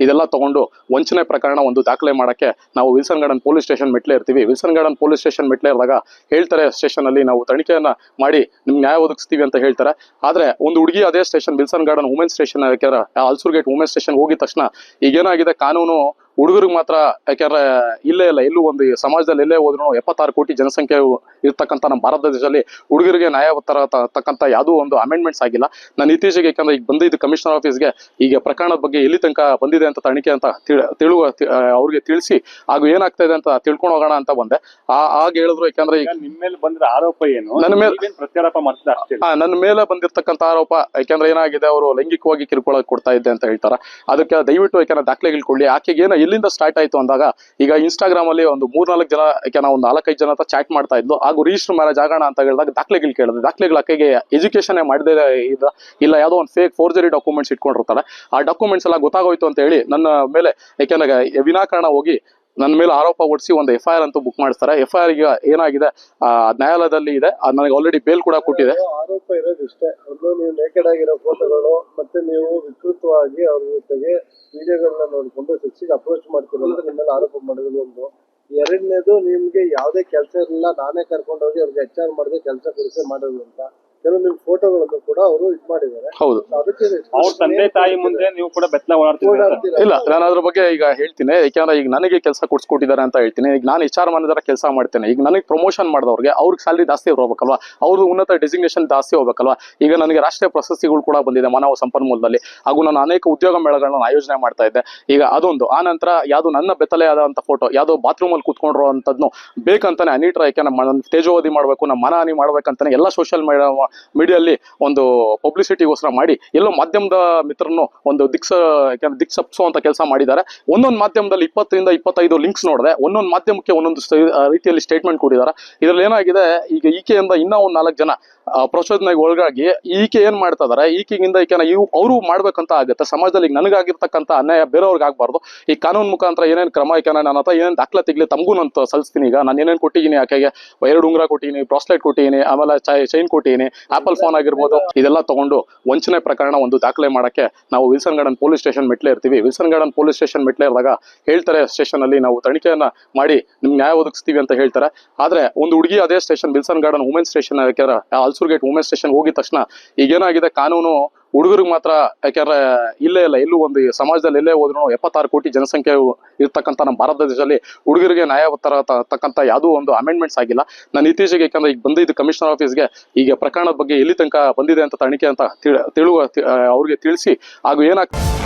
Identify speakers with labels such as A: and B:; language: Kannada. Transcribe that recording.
A: ಇದೆಲ್ಲ ತಗೊಂಡು ವಂಚನೆ ಪ್ರಕರಣ ಒಂದು ದಾಖಲೆ ಮಾಡಕ್ಕೆ ನಾವು ವಿಲ್ಸನ್ ಗಾರ್ಡನ್ ಪೊಲೀಸ್ ಸ್ಟೇಷನ್ ಮೆಟ್ಲೆ ಇರ್ತೀವಿ. ವಿಲ್ಸನ್ ಗಾರ್ಡನ್ ಪೊಲೀಸ್ ಸ್ಟೇಷನ್ ಮೆಟ್ಲೆ ಇರುವಾಗ ಹೇಳ್ತಾರೆ ಸ್ಟೇಷನ್ ಅಲ್ಲಿ ನಾವು ತನಿಖೆಯನ್ನ ಮಾಡಿ ನಿಮ್ಗೆ ನ್ಯಾಯ ಒದಗಿಸ್ತೀವಿ ಅಂತ ಹೇಳ್ತಾರೆ. ಆದ್ರೆ ಒಂದು ಹುಡುಗಿ ಅದೇ station Wilson Garden women station ಯಾಕಂದ್ರೆ ಅಲ್ಸೂರ್ ಗೇಟ್ ವುಮೆನ್ ಸ್ಟೇಷನ್ ಹೋಗಿದ ತಕ್ಷಣ ಈಗೇನಾಗಿದೆ ಕಾನೂನು ಹುಡುಗರಿಗೆ ಮಾತ್ರ ಯಾಕಂದ್ರೆ ಇಲ್ಲೇ ಇಲ್ಲ ಎಲ್ಲೂ ಒಂದು ಸಮಾಜದಲ್ಲಿ ಎಲ್ಲೇ ಹೋದ್ರು ಎಪ್ಪತ್ತಾರು ಕೋಟಿ ಜನಸಂಖ್ಯೆ ಇರ್ತಕ್ಕಂಥ ನಮ್ಮ ಭಾರತ ದೇಶದಲ್ಲಿ ಹುಡುಗರಿಗೆ ನ್ಯಾಯ ತರ ತಕ್ಕಂಥ ಯಾವುದೋ ಒಂದು ಅಮೆಂಡ್ಮೆಂಟ್ಸ್ ಆಗಿಲ್ಲ. ನಾನು ಇತ್ತೀಚೆಗೆ ಯಾಕಂದ್ರೆ ಈಗ ಬಂದಿದ್ದು ಕಮಿಷನರ್ ಆಫೀಸ್ಗೆ ಈಗ ಪ್ರಕರಣದ ಬಗ್ಗೆ ಎಲ್ಲಿ ತನಕ ಬಂದಿದೆ ಅಂತ ತನಿಖೆ ಅಂತ ತಿಳ- ತಿಳುವ ಅವ್ರಿಗೆ ತಿಳಿಸಿ ಹಾಗೂ ಏನಾಗ್ತಾ ಇದೆ ಅಂತ ತಿಳ್ಕೊಂಡು ಹೋಗೋಣ ಅಂತ ಬಂದೆ. ಆ ಆಗ ಹೇಳಿದ್ರು ಯಾಕಂದ್ರೆ ಈಗ
B: ನಿಮ್ಮ ಮೇಲೆ ಬಂದಿರೋ ಆರೋಪ ಏನು?
A: ನನ್ನ ಮೇಲೆ-
B: ಪ್ರತ್ಯಾರೋಪ
A: ಮಾಡ್ತಾರೆ ನನ್ನ ಮೇಲೆ ಬಂದಿರತಕ್ಕಂಥ ಆರೋಪ ಯಾಕಂದ್ರೆ ಏನಾಗಿದೆ ಅವರು ಲೈಂಗಿಕವಾಗಿ ಕಿರುಕುಳ ಕೊಡ್ತಾ ಇದ್ದೆ ಅಂತ ಹೇಳ್ತಾರೆ. ಅದಕ್ಕೆ ದಯವಿಟ್ಟು ಯಾಕಂದ್ರೆ ದಾಖಲೆಗಳು ಕೊಡ್ಲಿ ಆಕೆಗೆ ಏನೋ ಎಲ್ಲಿಂದ ಸ್ಟಾರ್ಟ್ ಆಯ್ತು ಅಂದಾಗ ಈಗ ಇನ್ಸ್ಟಾಗ್ರಾಮ್ ಅಲ್ಲಿ ಒಂದು ಮೂರ್ನಾಲ್ಕು ಜನ ಯಾಕಂದ್ರೆ ಒಂದು ನಾಲ್ಕೈದು ಜನ ಹತ್ರ ಚಾಟ್ ಮಾಡ್ತಾ ಇದ್ಲು. ಹಾಗೂ ರಿಜಿಸ್ಟರ್ ಮ್ಯಾರೇಜ್ ಆಗೋಣ ಅಂತ ಹೇಳಿದಾಗ ದಾಖಲೆಗಳು ಕೇಳಿದೆ. ದಾಖಲೆಗಳು ಆಕೆಗೆ ಎಜುಕೇಶನ್ ಮಾಡದೇ ಇಲ್ಲ ಇಲ್ಲ ಯಾವುದೋ ಒಂದು ಫೇಕ್ ಫೋರ್ಜರಿ ಡಾಕ್ಯುಮೆಂಟ್ಸ್ ಇಟ್ಕೊಂಡಿರ್ತಾರೆ. ಆ ಡಾಕ್ಯುಮೆಂಟ್ಸ್ ಎಲ್ಲ ಗೊತ್ತಾಗೋಯ್ತು ಅಂತ ಹೇಳಿ ನನ್ನ ಮೇಲೆ ಯಾಕೆಂದ್ರೆ ವಿನಾಕಾರಣ ಹೋಗಿ ನನ್ನ ಮೇಲೆ ಆರೋಪ ಹೊಡಿಸಿ ಒಂದು ಎಫ್ ಐ ಆರ್ ಅಂತೂ ಬುಕ್ ಮಾಡ್ತಾರೆ ಎಫ್ ಐ ಆರ್ ಈಗ ಏನಾಗಿದೆ? ಆ, ನ್ಯಾಯಾಲಯದಲ್ಲಿ ಇದೆ. ಅದು ನನಗೆ ಆಲ್ರೆಡಿ ಬೇಲ್ ಕೂಡ ಕೊಟ್ಟಿದೆ.
C: ಆರೋಪ ಇರೋದಿಷ್ಟೇ. ನೀವು ನೇಕೆಡ್ ಆಗಿರೋ ಫೋಟೋಗಳು ಮತ್ತೆ ನೀವು ವಿಕೃತವಾಗಿ ಅವ್ರ ಜೊತೆಗೆ ವಿಡಿಯೋಗಳನ್ನ ನೋಡಿಕೊಂಡು ಸೆಕ್ಸಿಗೆ ಅಪ್ರೋಚ್ ಮಾಡ್ತೀರೋ ಅಂತ ನಿಮ್ಮ ಮೇಲೆ ಆರೋಪ ಮಾಡೋದು ಒಂದು. ಎರಡನೇದು ನಿಮ್ಗೆ ಯಾವುದೇ ಕೆಲಸ ಇರಲಿಲ್ಲ, ನಾನೇ ಕರ್ಕೊಂಡು ಹೋಗಿ ಅವ್ರಿಗೆ ಎಚ್ ಆರ್ ಮಾಡಿದೆ ಕೆಲಸ ಕೊಡಿಸಿ ಮಾಡೋದು ಅಂತ. ಕೆಲವು ನಿಮ್ ಫೋಟೋಗಳನ್ನು ಕೂಡ ಅವರು ಇದು ಮಾಡಿದ್ದಾರೆ.
A: ಹೌದು.
C: ಅದಕ್ಕೆ
B: ಅವ್ರ ತಂದೆ ತಾಯಿ ಮುಂದೆ ನೀವು ಕೂಡ ಬೆತ್ತಲ ಓಡಾಡ್ತಿದ್ದೀರಿ ಅಂತ.
C: ಓಡಾಡ್ತೀರ.
A: ಇಲ್ಲ ನಾನು ಅದ್ರ ಬಗ್ಗೆ ಈಗ ಹೇಳ್ತೀನಿ. ಯಾಕಂದ್ರೆ ಈಗ ನನಗೆ ಕೆಲಸ ಕೊಡ್ಸ್ಕೊಟ್ಟಿದ್ದಾರೆ ಅಂತ ಹೇಳ್ತೀನಿ. ಈಗ ನಾನು ಎಚ್ ಆರ್ ಮ್ಯಾನೇಜರ್ ಕೆಲಸ ಮಾಡ್ತೇನೆ. ಈಗ ನನಗೆ ಪ್ರಮೋಷನ್ ಮಾಡಿದವ್ರಿಗೆ ಅವ್ರಿಗೆ ಸ್ಯಾಲ್ರಿ ಜಾಸ್ತಿ ಹೋಗ್ಬೇಕಲ್ವಾ ಅವ್ರದ್ದು ಉನ್ನತ ಡೆಸಿಗ್ನೇಷನ್ ಜಾಸ್ತಿ ಹೋಗ್ಬೇಕಲ್ವಾ? ಈಗ ನನಗೆ ರಾಷ್ಟ್ರೀಯ ಪ್ರಶಸ್ತಿಗಳು ಕೂಡ ಬಂದಿದೆ ಮಾನವ ಸಂಪನ್ಮೂಲದಲ್ಲಿ. ಹಾಗೂ ನಾನು ಅನೇಕ ಉದ್ಯೋಗ ಮೇಳಗಳನ್ನ ಆಯೋಜನೆ ಮಾಡ್ತಾ ಇದ್ದೆ. ಈಗ ಅದೊಂದು. ಆ ನಂತರ ಯಾವುದು ನನ್ನ ಬೆತ್ತಲೆ ಆದಂತ ಫೋಟೋ ಯಾವುದೋ ಬಾತ್ರೂಮ್ ಅಲ್ಲಿ ಕೂತ್ಕೊಂಡಿರೋ ಅಂತದ್ನು ಬೇಕಂತಾನೆ ಅನಿಟ್ರ ಯಾಕೆ ನಮ್ಮ ನನ್ನ ತೇಜೋವಧಿ ಮಾಡಬೇಕು ನಮ್ಮ ಮಾನಹಾನಿ ಮಾಡ್ಬೇಕಂತಾನೆ ಎಲ್ಲ ಸೋಷಿಯಲ್ ಮೀಡಿಯಲ್ಲಿ ಒಂದು ಪಬ್ಲಿಸಿಟಿಗೋಸ್ಕರ ಮಾಡಿ ಎಲ್ಲೋ ಮಾಧ್ಯಮದ ಮಿತ್ರನು ಒಂದು ದಿಕ್ಸ ದಿಕ್ಸಪ್ಸೋ ಅಂತ ಕೆಲಸ ಮಾಡಿದ್ದಾರೆ. ಒಂದೊಂದು ಮಾಧ್ಯಮದಲ್ಲಿ ಇಪ್ಪತ್ತರಿಂದ ಇಪ್ಪತ್ತೈದು ಲಿಂಕ್ಸ್ ನೋಡಿದೆ. ಒಂದೊಂದು ಮಾಧ್ಯಮಕ್ಕೆ ಒಂದೊಂದು ರೀತಿಯಲ್ಲಿ ಸ್ಟೇಟ್ಮೆಂಟ್ ಕೊಟ್ಟಿದ್ದಾರೆ. ಇದರಲ್ಲಿ ಏನಾಗಿದೆ, ಈಗ ಈಕೆಯಿಂದ ಇನ್ನೂ ಒಂದು ನಾಲ್ಕು ಜನ ಪ್ರಚೋದನೆಗೆ ಒಳಗಾಗಿ ಈಕೆ ಏನು ಮಾಡ್ತಾ ಇದ್ದಾರೆ ಈಕೆಗಿಂದ ಈಕೆನ ಇವು, ಅವರು ಮಾಡ್ಬೇಕಂತ ಆಗುತ್ತೆ. ಸಮಾಜದಲ್ಲಿ ಈಗ ನನಗಾಗಿರ್ತಕ್ಕಂಥ ಅನ್ಯಾಯ ಬೇರೆಯವ್ರಿಗೆ ಆಗಬಾರ್ದು. ಈ ಕಾನೂನು ಮುಖಾಂತರ ಏನೇನು ಕ್ರಮ ಈಕೆನ ನಾನು ಹತ್ರ ಏನೇನು ದಾಖಲೆ ತೆಗಲಿ, ತಮಗೂ ನಾನು ಸಲ್ಲಿಸ್ತೀನಿ ಈಗ. ನಾನು ಏನೇನು ಕೊಟ್ಟಿದ್ದೀನಿ ಆಕೆಗೆ, ಎರಡು ಉಂಗುರ ಕೊಟ್ಟಿದ್ದೀನಿ, ಬ್ರಾಸ್ಲೆಟ್ ಕೊಟ್ಟಿದ್ದೀನಿ, ಆಮೇಲೆ ಚೈನ್ ಕೊಟ್ಟಿದ್ದೀನಿ. ಆಪಲ್ ಫೋನ್ ಆಗಿರ್ಬೋದು, ಇದೆಲ್ಲ ತಗೊಂಡು ವಂಚನೆ ಪ್ರಕರಣ ಒಂದು ದಾಖಲೆ ಮಾಡಕ್ಕೆ ನಾವು ವಿಲ್ಸನ್ ಗಾರ್ಡನ್ ಪೊಲೀಸ್ ಸ್ಟೇಷನ್ ಮೆಟ್ಲೆ ಇರ್ತೀವಿ. ವಿಲ್ಸನ್ ಗಾರ್ಡನ್ ಪೊಲೀಸ್ ಸ್ಟೇಷನ್ ಮೆಟ್ಲೆ ಇರುವಾಗ ಹೇಳ್ತಾರೆ ಸ್ಟೇಷನ್ ಅಲ್ಲಿ ನಾವು ತನಿಖೆಯನ್ನ ಮಾಡಿ ನಿಮ್ಗೆ ನ್ಯಾಯ ಒದಗಿಸ್ತೀವಿ ಅಂತ ಹೇಳ್ತಾರೆ. ಆದ್ರೆ ಒಂದು ಹುಡುಗಿ ಅದೇ station, Wilson Garden women station Ulsoor Gate women station ಹೋಗಿದ ತಕ್ಷಣ ಈಗೇನಾಗಿದೆ, ಕಾನೂನು ಹುಡುಗರಿಗೆ ಮಾತ್ರ, ಯಾಕಂದ್ರೆ ಇಲ್ಲೇ ಇಲ್ಲ ಎಲ್ಲೂ ಒಂದು ಸಮಾಜದಲ್ಲಿ ಎಲ್ಲೇ ಹೋದ್ರು ಎಪ್ಪತ್ತಾರು ಕೋಟಿ ಜನಸಂಖ್ಯೆ ಇರ್ತಕ್ಕಂಥ ನಮ್ಮ ಭಾರತ ದೇಶದಲ್ಲಿ ಹುಡುಗರಿಗೆ ನ್ಯಾಯ ತರ ತಕ್ಕಂಥ ಯಾವುದೂ ಒಂದು ಅಮೆಂಡ್ಮೆಂಟ್ಸ್ ಆಗಿಲ್ಲ. ನಾನು ಇತ್ತೀಚೆಗೆ ಯಾಕಂದ್ರೆ ಈಗ ಬಂದಿದ್ದು ಕಮಿಷನರ್ ಆಫೀಸ್ಗೆ ಈಗ ಪ್ರಕರಣದ ಬಗ್ಗೆ ಎಲ್ಲಿ ತನಕ ಬಂದಿದೆ ಅಂತ ತನಿಖೆ ಅಂತ ತಿಳಿ, ತಿಳುವ ಅವ್ರಿಗೆ ತಿಳಿಸಿ, ಹಾಗೂ ಏನಾಗ್ತದೆ